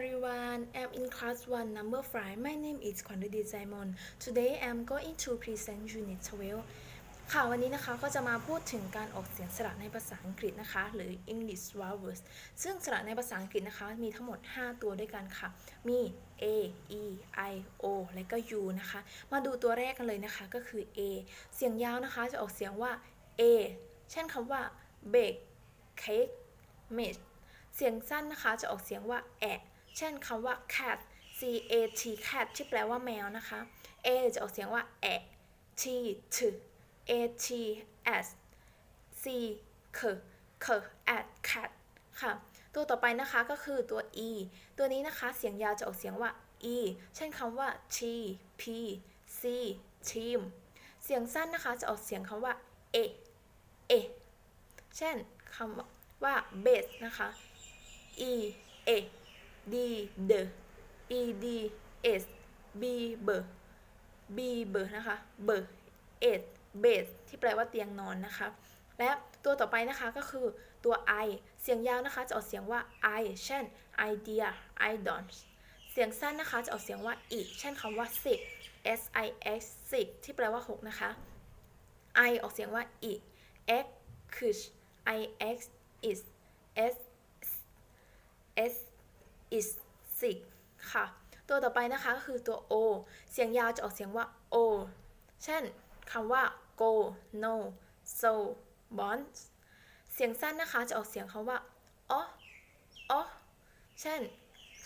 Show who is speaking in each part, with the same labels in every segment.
Speaker 1: everyone. I'm in class 1, number 5. My name is Kwanudi Zaimon. Today I'm going to present unit 12 ค่ะ วันนี้นะคะก็จะมาพูดถึงการออกเสียงสระในภาษาอังกฤษนะคะ หรือ English vowels ซึ่งสระในภาษาอังกฤษนะคะ มีทั้งหมด 5 ตัวด้วยกันค่ะ มี a e i o และก็ u นะคะ มาดูตัวแรกกันเลยนะคะก็คือ a เสียงยาวนะคะจะออกเสียงว่า a เช่นคำว่า bake cake made เสียงสั้นนะคะจะออกเสียงว่าแอะ เช่นคำว่า cat c a t cat ที่แปลว่าแมวนะคะ a จะออกเสียงว่าแอะ t t a t s c k k at cat ค่ะ ตัวต่อไปนะคะก็คือตัว e ตัวนี้นะคะเสียงยาวจะออกเสียงว่า e เช่นคำว่า t p c team เสียงสั้นนะคะจะออกเสียงคำว่า a a เช่นคำว่า base นะคะ e d d e d s b b b b นะคะ b e d base ที่แปลว่าเตียงนอนนะคะ และตัวต่อไปนะคะก็คือตัว i เสียงยาวนะคะจะออกเสียงว่า i เช่น idea I don't เสียงสั้นนะคะจะออกเสียงว่า i เช่นคำว่า six s i x six ที่แปลว่า 6 นะคะ i ออกเสียงว่า i x kush i x is s s is six ค่ะ ตัวต่อไปนะคะก็คือตัว o เสียงยาวจะออกเสียงว่า o เช่นคำว่า go no so bond เสียงสั้นนะคะจะออกเสียงคำว่าอ๋ออ๋อเช่น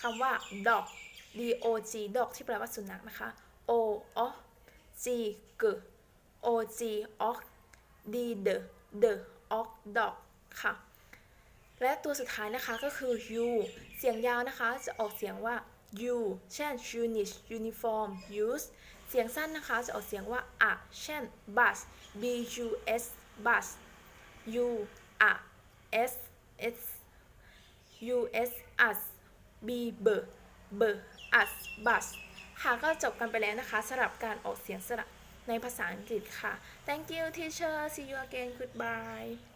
Speaker 1: คำว่า dog d o g dog ที่แปลว่าสุนัขนะคะ o อ๋อ g g o g ok d d d ok dog ค่ะ และตัวสุดท้ายนะคะก็คือ u เสียงยาวนะคะจะออกเสียงว่า u เช่น unit uniform use เสียงสั้นนะคะจะออกเสียงว่า a เช่น bus b u s bus u a s s u s us b b b us bus ค่ะก็จบกันไปแล้วนะคะสำหรับการออกเสียงสระในภาษาอังกฤษค่ะ thank you teacher see you again goodbye